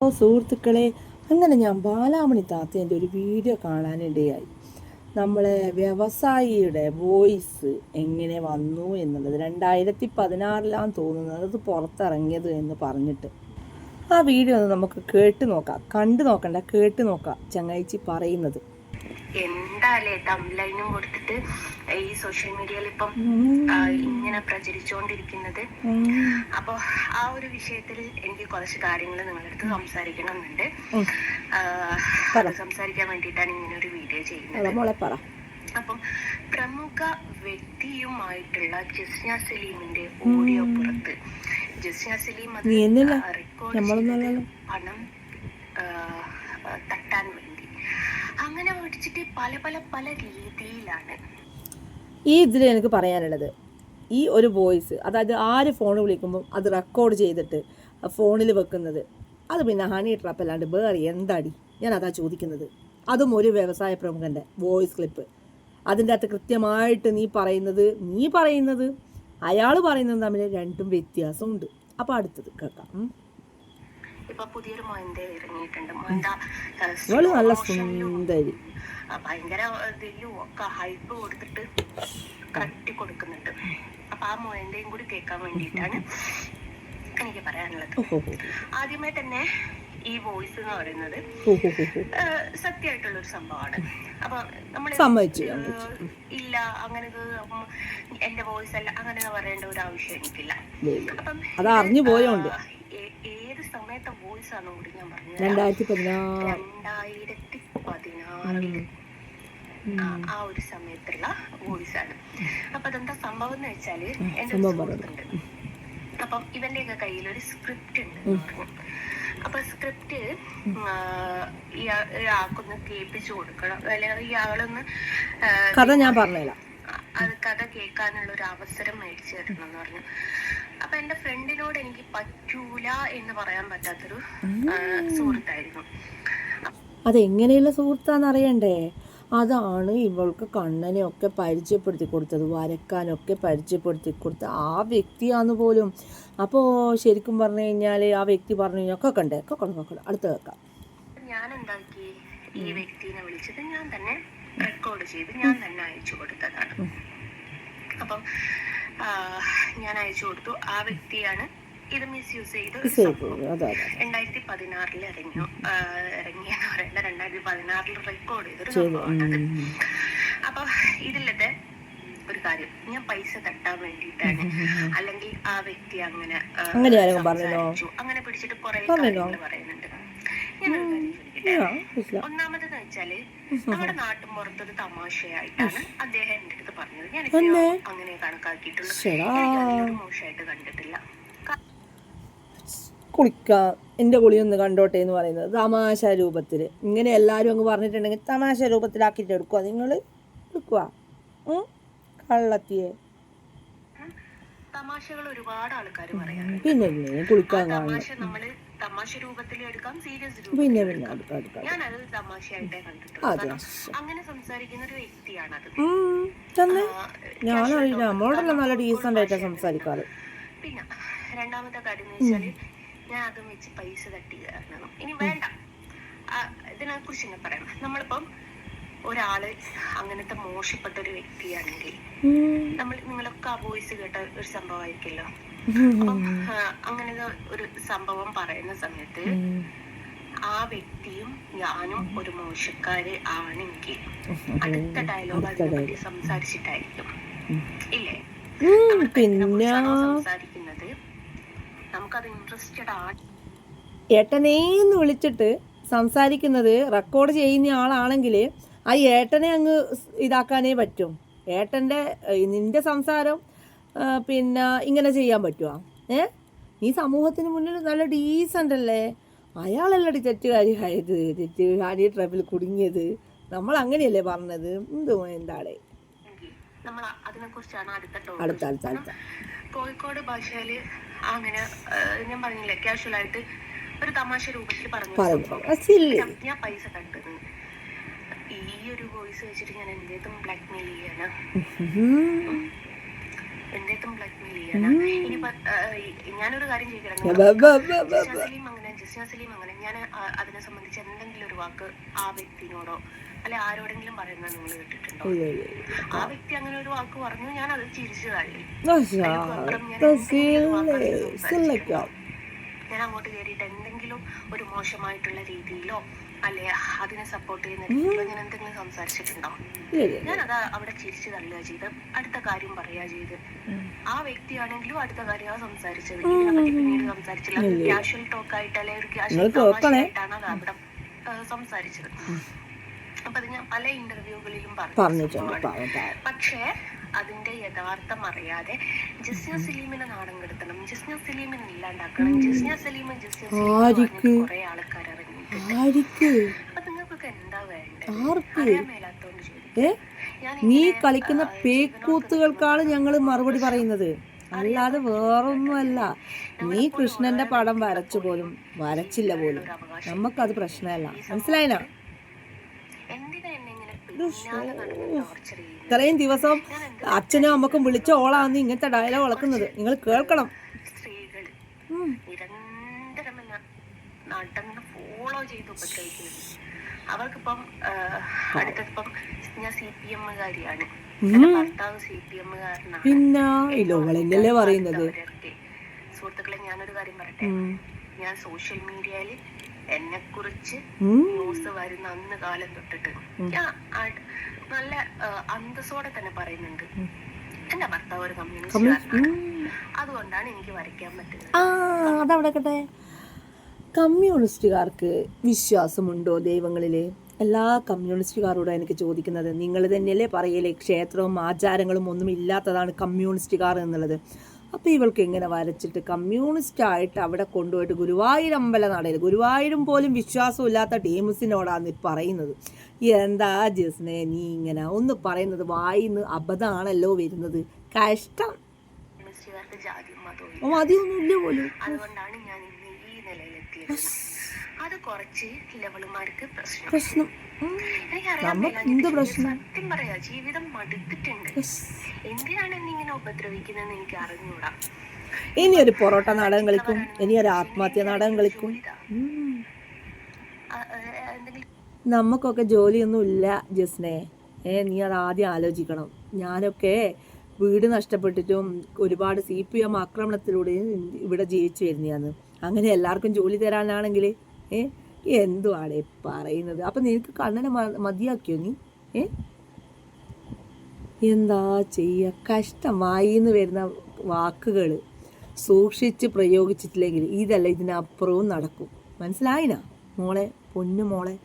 ഓ സുഹൃത്തുക്കളെ അങ്ങനെ ഞാൻ ബാലാമണി താത്തേന്റെ ഒരു വീഡിയോ കാണാനിടയായി നമ്മളെ വ്യവസായിയുടെ വോയിസ് എങ്ങനെ വന്നു എന്നുള്ളത് രണ്ടായിരത്തി പതിനാറിലാണ് തോന്നുന്നത് അത് പുറത്തിറങ്ങിയത് എന്ന് പറഞ്ഞിട്ട്. ആ വീഡിയോ ഒന്ന് നമുക്ക് കേട്ട് നോക്കാം. കണ്ടു നോക്കണ്ട കേട്ട് നോക്കാം. ചങ്ങായിച്ചി പറയുന്നത്. എന്താല്ലേ തംലൈനും കൊടുത്തിട്ട് ഈ സോഷ്യൽ മീഡിയയിൽ ഇപ്പം ഇങ്ങനെ പ്രചരിച്ചുകൊണ്ടിരിക്കുന്നത് അപ്പൊ ആ ഒരു വിഷയത്തിൽ എനിക്ക് കുറച്ച് കാര്യങ്ങൾ നിങ്ങളുടെ അടുത്ത് സംസാരിക്കണമെന്നുണ്ട്. ഉം. പറ. സംസാരിക്കാൻ വേണ്ടിയിട്ടാണ് ഇങ്ങനെ ഒരു വീഡിയോ ചെയ്യുന്നത് അപ്പം പ്രമുഖ വ്യക്തിയുമായിട്ടുള്ള ജസ്ന സലീമിന്റെ ഓഡിയോ പുറത്ത്. ജസ്ന സലീം അത് റെക്കോർഡ് പണം തട്ടാൻ അങ്ങനെ മേടിച്ചിട്ട് പല പല പല രീതിയിലാണ്. ഈ ഇതിൽ എനിക്ക് പറയാനുള്ളത്. ഈ ഒരു വോയിസ് അതായത് ആര് ഫോൺ വിളിക്കുമ്പോൾ അത് റെക്കോർഡ് ചെയ്തിട്ട് ഫോണിൽ വെക്കുന്നത് അത് പിന്നെ ഹണി ട്രാപ്പ് അല്ലാണ്ട് വേറെ എന്താടി? ഞാൻ അതാ ചോദിക്കുന്നത്. അതും ഒരു വ്യവസായ പ്രമുഖന്റെ വോയിസ് ക്ലിപ്പ്. അതിന്റെ അകത്ത് കൃത്യമായിട്ട് നീ പറയുന്നത് നീ പറയുന്നത് അയാൾ പറയുന്നത് തമ്മിൽ രണ്ടും വ്യത്യാസമുണ്ട്. അപ്പോൾ അടുത്തത് കേൾക്കാം. ഇപ്പൊ പുതിയൊരു മൊയന്ത ഇറങ്ങിയിട്ടുണ്ട്. മൊയന്ത നല്ല സുന്ദരി. ഭയങ്കര ഇതിലും ഒക്കെ ഹൈപ്പ് കൊടുത്തിട്ട് കട്ടി കൊടുക്കുന്നുണ്ട്. അപ്പൊ ആ മൊയന്തയും കൂടി കേൾക്കാൻ വേണ്ടിയിട്ടാണ് എനിക്ക് പറയാനുള്ളത്. ആദ്യമേ തന്നെ ഈ വോയിസ് എന്ന് പറയുന്നത് സത്യമായിട്ടുള്ള ഒരു സംഭവമാണ്. അപ്പൊ നമ്മൾ ഇല്ല അങ്ങനെ എന്റെ വോയിസ് അല്ല അങ്ങനെ പറയേണ്ട ഒരു ആവശ്യം എനിക്കില്ല. അപ്പം അത് അറിഞ്ഞു പോയോണ്ട്. സമയത്തെ വോയിസ് ആണ് കൂടി ഞാൻ പറഞ്ഞത് രണ്ടായിരത്തി പതിനാറ് രണ്ടായിരത്തി പതിനാറിൽ ആ ഒരു സമയത്തുള്ള വോയിസ് ആണ്. അപ്പൊ അതെന്താ സംഭവം എന്ന് വെച്ചാൽ എന്റെ. സുഹൃത്തുണ്ട്. അപ്പം ഇവന്റെ ഒക്കെ കയ്യിൽ ഒരു സ്ക്രിപ്റ്റ് ഉണ്ട് അപ്പൊ സ്ക്രിപ്റ്റ് ഇയാൾക്കൊന്ന് കേൾപ്പിച്ചു കൊടുക്കണം. അല്ലെങ്കിൽ ഇയാളൊന്ന് കഥ ഞാൻ പറഞ്ഞുതരാം. അത് കഥ കേൾക്കാനുള്ള ഒരു അവസരം മേടിച്ചു തരണം എന്ന് പറഞ്ഞു. അപ്പൊ എന്റെ ഫ്രണ്ടിനോട് എനിക്ക് പറ്റൂല എന്ന് പറയാൻ പറ്റാത്തൊരു സുഹൃത്തായിരുന്നു. അതെങ്ങനെയുള്ള സുഹൃത്താന്ന് അറിയണ്ടേ? അതാണ് ഇവൾക്ക് കണ്ണനെയൊക്കെ പരിചയപ്പെടുത്തി കൊടുത്തത് വരക്കാനൊക്കെ പരിചയപ്പെടുത്തി കൊടുത്ത ആ വ്യക്തിയാന്ന് പോലും. അപ്പോൾ ശരിക്കും പറഞ്ഞു കഴിഞ്ഞാൽ ആ വ്യക്തി പറഞ്ഞു കഴിഞ്ഞാൽ ഒക്കെ കണ്ടേ കൊക്കണം അടുത്ത് കേൾക്കാം ഞാൻ എന്താക്കി ഈ വ്യക്തിനെ വിളിച്ചത് ഞാൻ തന്നെ റെക്കോർഡ് ചെയ്ത് ഞാൻ തന്നെ അയച്ചു കൊടുത്തതാണ്. അപ്പം ഞാൻ അയച്ചു കൊടുത്തു. ആ വ്യക്തിയാണ് ഇത് മിസ്യൂസ് ചെയ്ത് ഒരു ചെയ്തു രണ്ടായിരത്തി പതിനാറിൽ ഇറങ്ങിയു? ഇറങ്ങിയെന്ന് പറയണ്ട രണ്ടായിരത്തി പതിനാറിൽ റെക്കോർഡ് ചെയ്തൊരു സംഭവമാണത് അപ്പൊ ഇതിലത്തെ ഒരു കാര്യം ഞാൻ പൈസ തട്ടാൻ വേണ്ടിട്ടാണ് അല്ലെങ്കിൽ ആ വ്യക്തി അങ്ങനെ അങ്ങനെ പിടിച്ചിട്ട് കുറെ? പറയുന്നുണ്ട്. ഞാനൊരു കാര്യം വെച്ചാൽ നമ്മുടെ നാട്ടും പുറത്തൊരു തമാശയായിട്ടാണ് അദ്ദേഹം എന്റെ അടുത്ത് പറഞ്ഞത്. ഞാൻ അങ്ങനെ കണക്കാക്കിയിട്ടുള്ളത് അതിലൊരു മോശമായിട്ട് കണ്ടിട്ടില്ല. കുളിക്കാം എന്റെ കുളി ഒന്ന് കണ്ടോട്ടെ എന്ന് പറയുന്നത് തമാശ രൂപത്തിൽ ഇങ്ങനെ എല്ലാവരും അങ്ങ് പറഞ്ഞിട്ടുണ്ടെങ്കിൽ തമാശ രൂപത്തിലാക്കിയിട്ട് എടുക്കുക നിങ്ങൾ എടുക്കുക? കള്ളത്തിയെ. തമാശകൾ ഒരുപാട് ആൾക്കാർ പറയാറുണ്ട്. പിന്നെ കുളിക്കാൻ കാണുന്നു തമാശ രൂപത്തിൽ എടുക്കാം സീരിയസ് രൂപത്തിൽ എടുക്കാം. ഞാൻ അത് തമാശയായിട്ടേ കണ്ടിട്ടുള്ളൂ. അങ്ങനെ സംസാരിക്കുന്ന ഒരു വ്യക്തിയാണ് അത് ഞാനറിയില്ല നമ്മളോടല്ല നല്ല ഡീസന്റ് ആയിട്ട് ആയിട്ടാണ് സംസാരിക്കാറ്. പിന്നെ രണ്ടാമത്തെ കാര്യം എന്ന് വെച്ചാൽ ഞാൻ അതും വെച്ച് പൈസ തട്ടി കയറണം ഇനി വേണ്ട. ഇതിനെ കുറിച്ച് തന്നെ പറയണം. നമ്മളിപ്പം ഒരാൾ അങ്ങനത്തെ മോശപ്പെട്ട ഒരു വ്യക്തിയാണെങ്കിൽ നമ്മൾ നിങ്ങളൊക്കെ ആ വോയിസ് കേട്ട ഒരു സംഭവമായിരിക്കല്ലോ അങ്ങനെ ഒരു സംഭവം പറയുന്ന സമയത്ത് ആ വ്യക്തിയും ഞാനും ഒരു മോശക്കാര് ആണെങ്കിൽ അടുത്ത ഡയലോഗ് അതിനെ പറ്റി സംസാരിച്ചിട്ടായിരിക്കും. ഇല്ലേ? പിന്നെ സംസാരിക്കുന്നത് നമുക്കത് ഇൻട്രസ്റ്റഡ് ആണ് ഏട്ടനേന്ന് വിളിച്ചിട്ട് സംസാരിക്കുന്നത് റെക്കോർഡ് ചെയ്യുന്ന ആളാണെങ്കിൽ ആ ഏട്ടനെ അങ്ങ് ഇതാക്കാനേ പറ്റും. ഏട്ടന്റെ നിന്റെ സംസാരം പിന്നെ ഇങ്ങനെ ചെയ്യാൻ പറ്റുമോ ഏ? നീ സമൂഹത്തിന് മുന്നിൽ നല്ല ഡീസന്റ് അല്ലേ? അയാളല്ലടി തെറ്റുകാരിയായത്? തെറ്റുകാരി ട്രബിൾ കുടുങ്ങിയത്. നമ്മൾ അങ്ങനെയല്ലേ പറഞ്ഞത്? എന്തോ കുറിച്ചാണ് അടുത്ത അടുത്ത അടുത്ത കോഴിക്കോട് ഭാഷയിൽ അങ്ങനെ ഞാൻ പറഞ്ഞില്ലേ കാഷ്വൽ ആയിട്ട് ഒരു തമാശ രൂപത്തിൽ പറഞ്ഞു ഞാൻ പൈസ കണ്ടത് ഈ ഒരു വോയിസ് വെച്ചിട്ട് ഞാൻ എന്തേതും ബ്ലാക്ക്മെയിൽ ചെയ്യാനാ ചെയ്യാനാ ഇനി ഞാനൊരു കാര്യം അങ്ങനെ ജസ്ന സലീം അങ്ങനെ ഞാൻ അതിനെ സംബന്ധിച്ച് എന്തെങ്കിലും ഒരു വാക്ക് ആ വ്യക്തിനോടോ അല്ലെ ആരോടെങ്കിലും പറയുന്നത് നിങ്ങൾ കേട്ടിട്ടുണ്ടോ. ആ വ്യക്തി അങ്ങനെ ഒരു വാക്ക് പറഞ്ഞു ഞാൻ അത് ചിരിച്ചു തള്ളി. ഞാൻ അങ്ങോട്ട് കയറിയിട്ട് എന്തെങ്കിലും ഒരു മോശമായിട്ടുള്ള രീതിയിലോ അല്ലെ? അതിനെ സപ്പോർട്ട് ചെയ്യുന്ന ഞാൻ എന്തെങ്കിലും സംസാരിച്ചിട്ടുണ്ടോ? അവിടെ ചിരിച്ചു തള്ളുക ചെയ്ത് അടുത്ത കാര്യം പറയുക ചെയ്ത്. ആ വ്യക്തിയാണെങ്കിലും അടുത്ത കാര്യമാണ് സംസാരിച്ചത്. ഇതിനെപ്പറ്റി പിന്നീട് സംസാരിച്ചില്ല. ക്യാഷ്വൽ ടോക്ക് ആയിട്ട് അല്ലെങ്കിൽ ഒരു നിങ്ങൾ ക്യാഷ്വൽ കേൾക്കണേ. ആയിട്ടാണ് അത് അവിടെ സംസാരിച്ചത്. അപ്പൊ അത് ഞാൻ പല ഇന്റർവ്യൂകളിലും പറഞ്ഞു. പക്ഷേ അതിന്റെ യഥാർത്ഥം അറിയാതെ ജസ്ന സലീമിനെ നാടൻ കെടുത്തണം. ജസ്ന സലീമിനെ ഇല്ലാണ്ടാക്കണം. ജസ്ന സലീം ജസ്ന ആർക്ക്? കുറെ ആൾക്കാർ ഇറങ്ങിയിട്ടുണ്ട് ആർക്ക്? ആർക്ക് ഏ? നീ കളിക്കുന്ന പേക്കൂത്തുകൾക്കാണ് ഞങ്ങൾ മറുപടി പറയുന്നത്. അല്ലാതെ വേറൊന്നുമല്ല. നീ കൃഷ്ണന്റെ പടം വരച്ചു പോലും വരച്ചില്ല പോലും. നമുക്കത് പ്രശ്നമല്ല. മനസ്സിലായിനാ ഇത്രയും ദിവസം അച്ഛനും അമ്മക്കും വിളിച്ച ഓളാന്ന് ഇങ്ങനത്തെ ഡയലോഗ് വളക്കുന്നത്. നിങ്ങൾ കേൾക്കണം. സ്ത്രീകൾ ഉം. നിരന്തരം എന്നെ നടന്ന് ഫോളോ ചെയ്ത് ഉപദ്രവിക്കുന്നത്. അവർക്കിപ്പം അടുത്തപ്പം ഞാൻ സി പി എമ്മുകാരിയാണ്. എന്റെ ഭർത്താവ് സി പി എമ്മുകാരനാണ്. പിന്നെ പറയുന്നത്. സുഹൃത്തുക്കളെ ഞാനൊരു കാര്യം പറയട്ടെ. ഞാൻ സോഷ്യൽ മീഡിയയിൽ എന്നെ കുറിച്ച്. ന്യൂസ് വരുന്ന അന്ന് കാലം തൊട്ടിട്ട് ഞാൻ നല്ല അന്തസ്സോടെ തന്നെ പറയുന്നുണ്ട്. എന്റെ ഭർത്താവ് ഒരു കമ്മ്യൂണിസ്റ്റ്. അതുകൊണ്ടാണ് എനിക്ക് വരയ്ക്കാൻ പറ്റുന്നത്. കമ്മ്യൂണിസ്റ്റുകാർക്ക് വിശ്വാസമുണ്ടോ ദൈവങ്ങളിൽ എല്ലാ കമ്മ്യൂണിസ്റ്റുകാരോടും എനിക്ക് ചോദിക്കുന്നത്. നിങ്ങൾ തന്നെയല്ലേ പറയലേ ക്ഷേത്രവും ആചാരങ്ങളും ഒന്നും ഇല്ലാത്തതാണ് കമ്മ്യൂണിസ്റ്റുകാർ എന്നുള്ളത്. അപ്പോൾ ഇവൾക്ക് എങ്ങനെ വരച്ചിട്ട് കമ്മ്യൂണിസ്റ്റ് ആയിട്ട് അവിടെ കൊണ്ടുപോയിട്ട് ഗുരുവായൂർ അമ്പല നടയിൽ ഗുരുവായൂരും പോലും വിശ്വാസമില്ലാത്ത ടീംസിനോടാണ് പറയുന്നത്. എന്താ ജസ്നെ നീ ഇങ്ങനെ ഒന്ന് പറയുന്നത് വായിന്ന് അബദ്ധമാണല്ലോ വരുന്നത്. കഷ്ടം. മതിയൊന്നുമില്ല പോലും. അതുകൊണ്ടാണ് ഞാൻ ഇന്ന് ഈ നിലയിലെത്തിയത് അത് കുറച്ച് ലെവലുമാർക്ക് പ്രശ്നം. പ്രശ്നം. എന്ത് പ്രശ്നം? സത്യം പറയാ ജീവിതം മടുത്തിട്ടുണ്ട്. എന്തിനാണ് എന്നിങ്ങനെ ഉപദ്രവിക്കുന്നതെന്ന് എനിക്ക് അറിഞ്ഞൂടാ. ഇനി ഒരു പൊറോട്ട നാടകം കളിക്കും. ഇനി ഒരു ആത്മഹത്യ നാടകം കളിക്കും. നമുക്കൊക്കെ ജോലിയൊന്നും ഇല്ല ജസ്നെ. ഏ നീ അത് ആദ്യം ആലോചിക്കണം. ഞാനൊക്കെ വീട് നഷ്ടപ്പെട്ടിട്ടും ഒരുപാട് സി പി എം ആക്രമണത്തിലൂടെയും ഇവിടെ ജീവിച്ചു വരുന്നതാണ്. അങ്ങനെ എല്ലാവർക്കും ജോലി തരാനാണെങ്കിൽ ഏ എന്തുവാണ് പറയുന്നത്? അപ്പം നിനക്ക് കണ്ണനെ മതിയാക്കിയോ നീ? ഏ? എന്താ ചെയ്യുക കഷ്ടമായി എന്ന് വരുന്ന വാക്കുകൾ സൂക്ഷിച്ച് പ്രയോഗിച്ചിട്ടില്ലെങ്കിൽ ഇതല്ല ഇതിനപ്പുറവും നടക്കും. മനസ്സിലായിനാ? മോളെ പൊന്നു മോളെ.